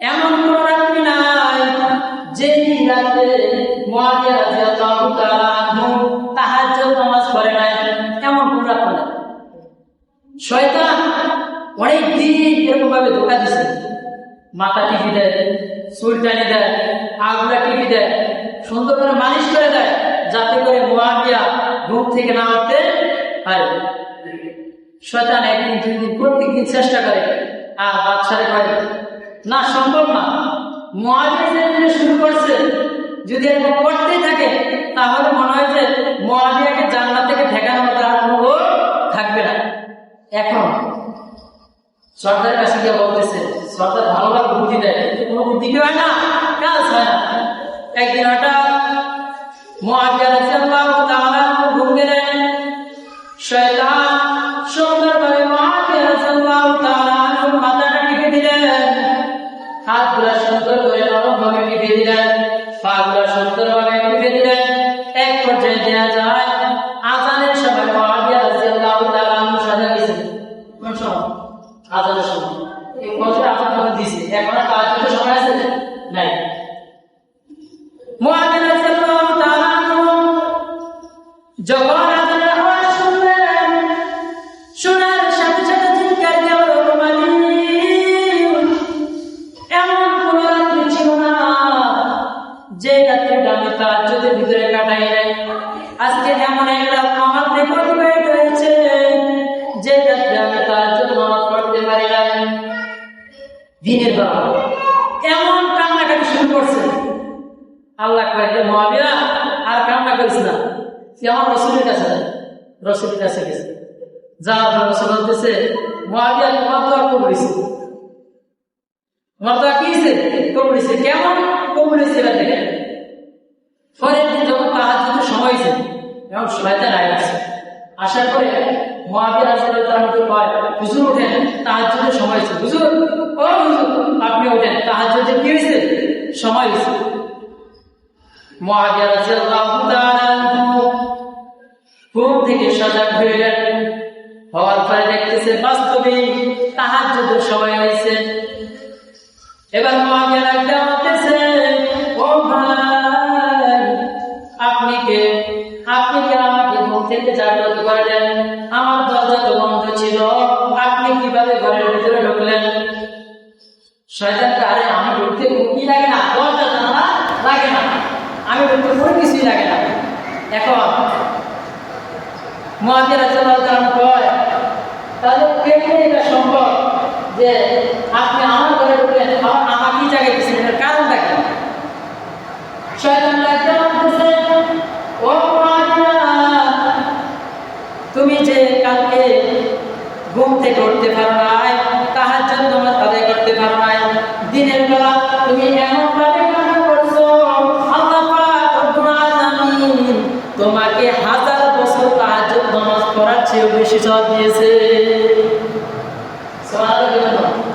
এমন কোন রাত্রি নাই যে রাতে আনহু তাহাজ্জুদ নামাজ পড়ে নাই। শয়তান অনেক দিন এরকম ভাবে দিছে। মাথা টিপি দেয়, চুল টানি দেয়, আগুলা টিপি দেয়, সুন্দর করে মালিশ করে দেয়, যাতে করে মুআবিয়া ঘুম থেকে না উঠতে পারে। শয়তান একদিন দুই দিন প্রত্যেক দিন চেষ্টা করে, আর বাচ্চারে করে। না, সম্ভব না। মহাবিয়া শুরু করছে। যদি এরকম করতেই থাকে, তাহলে মনে হয় যে মহাবিয়াকে জান্নাত থেকে ঠেকানো আর কোনো থাকবে না। এখন সর্দার কাছে গিয়ে বলতেছে, সর্দার ভালোভাবে বুদ্ধি দেয়, কিন্তু কোনো বুদ্ধি হয় না? কাজ হয় না। একদিন হঠাৎ মহাবিয়া টিপে দিলেন, পাগুলা সুন্দরভাবে টিপে দিলেন। এক পর্যায়ে দেয়া যায়, আজানের সময় মহাবিয়া রাদিয়াল্লাহু তাআলা আনহু সাজা আজানের সময়। এখন সময় আছে নাই। মহাবিয়া যখন আজকে যেমন এক রাত আমার থেকে হয়েছে, যে রাত্রে আমি তাহাজ্জুদ নামাজ পড়তে পারি নাই দিনের বেলা। এমন কান্নাকাটি শুরু করছে। আল্লাহ কয়েছে মহাবিরা আর কান্না করিস না। তুই আমার রসুলের কাছে রসুলের কাছে গেছে। যা রসুল বলতেছে, মহাবিয়া, তোমার দোয়া কবলিছে তোমার দোয়া কি কবলিছে কেমন? আসার পরে মহাবীর আসলে তার মধ্যে কয়, হুজুর ওঠেন তাহার জন্য সময় হয়েছে। হুজুর, ও হুজুর, আপনি ওঠেন তাহার কি হয়েছে? সময় হয়েছে। মহাবীর রাদিয়াল্লাহু তাআলা আনহু ঘুম থেকে সজাগ হওয়ার পরে দেখতেছে বাস্তবে তাহার যুদ্ধ সময় হয়েছে। এবার মহাবীর আপনি কে? আপনি কে ঘুম থেকে জাগ্রত করে আমার দরজা তো বন্ধ ছিল। আপনি কীভাবে ঘরের ভিতরে ঢুকলেন? শয়তানকে আরে আমি ঢুকতে কি লাগে না, দরজা জানালা লাগে না। আমি ঢুকতে কোনো কিছুই লাগে না। এখন রাদিয়াল্লাহু তাআলা কয়, তাহলে কেমনে এটা সম্ভব যে আপনি আমার ঘরে ঢুকলেন? আবার আমাকেই জায়গায় দিচ্ছেন এটার কারণটা কি? শয়তান লাগতে ও যে কালকে ঘুম থেকে উঠতে পারো নাই, তাহার জন্য আদায় করতে পারো নাই। দিনের বেলা তুমি এমন ভাবে করছ তোমাকে হাজার বছর তাহাজ্জুদ নামাজ পড়ার চেয়েও বেশি সব দিয়েছে। সুবহানাল্লাহ